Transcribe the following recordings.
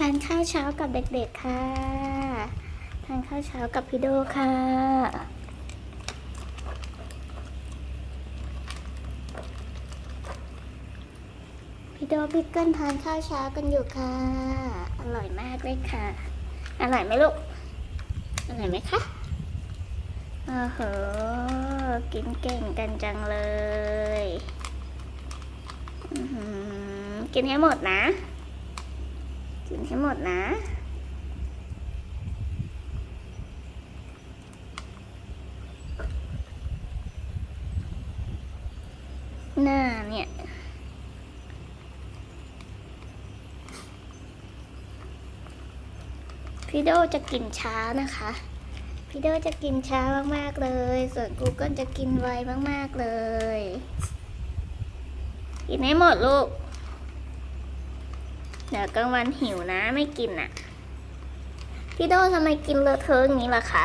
ทานข้าวเช้ากับเด็กๆค่ะ ทานข้าวเช้ากับพี่โดค่ะ พี่โดพี่เกิลทานข้าวเช้ากันอยู่ค่ะ อร่อยมากเลยค่ะ อร่อยไหมลูก อร่อยไหมคะโอ้โหกินเก่งกันจังเลย กินให้หมดนะ กินให้หมดนะ หน้าเนี่ยพี่โดจะกินช้านะคะ พี่โดจะกินช้ามาก ๆ เลย ส่วนกูเกิลจะกินไวมาก ๆ เลย กินให้หมดลูก เดี๋ยวกลางวันหิวนะไม่กินอะ พี่โดทำไมกินเลอะเทอะอย่างนี้ล่ะคะ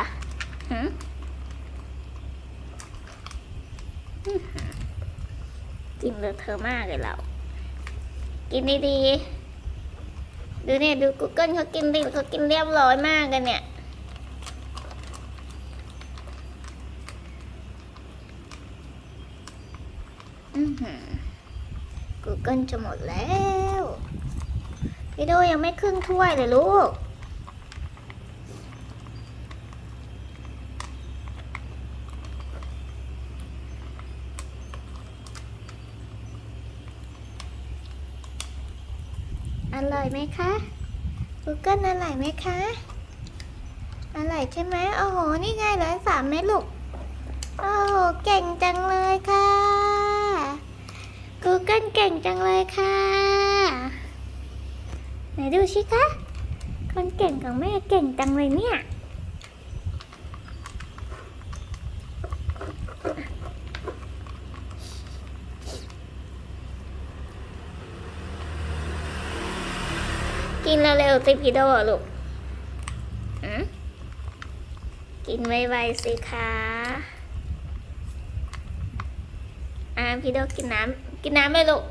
หืมกินเลอะเทอะมากเลยเรา กินดีๆ ดูเนี่ยดู Google เขากินดีเขากินเรียบร้อยมากกันเนี่ยอือหือ Google จะหมดแล้ว พี่โดยังไม่ครึ่งถ้วยเลยลูก อร่อยไหมคะ Google อร่อยไหมคะ อร่อยใช่ไหมโอ้โห นี่ไงเหลือสามเม็ดลูก โอ้โห เก่งจังเลยค่ะ Google เก่งจังเลยค่ะ นดูสิคะ คนเก่งของแม่เก่งจังเลยเนี่ยกินเร็วๆสิพี่โดลูกอืมกินไวๆสิคะอ่าพี่โดกินน้ำ กินน้ำไหมลูก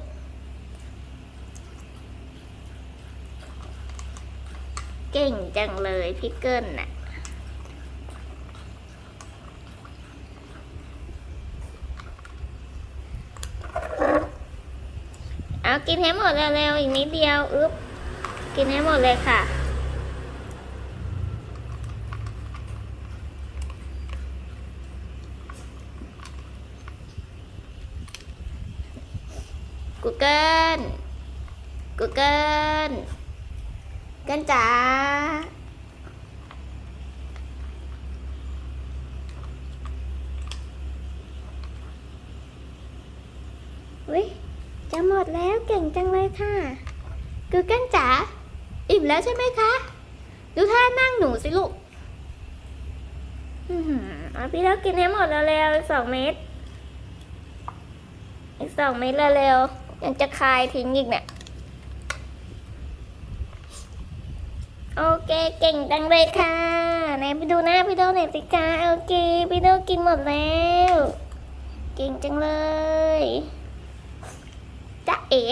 เก่งจังเลยพี่เกิลน่ะ เอากินให้หมดเร็วๆอีกนิดเดียวอึ๊บ กินให้หมดเลยค่ะกูเกิลกูเกิล กันจ๋าอุ้ยจะหมดแล้วเก่งจังเลยค่ะกูเกิลจ๋าอิ่มแล้วใช่ไหมคะ ดูท่านั่งหนูสิลูกอือพี่แล้วกินให้หมดเร็วๆสองเม็ดอีกสองเม็ดเร็วๆยังจะคายทิ้งอีกเนี่ย โอเคเก่งจังเลยค่ะไหนไปดูหน้าพี่โดหน่อยสิคะโอเคพี่โดกินหมดแล้ว เก่งจังเลยจ้าเอ๋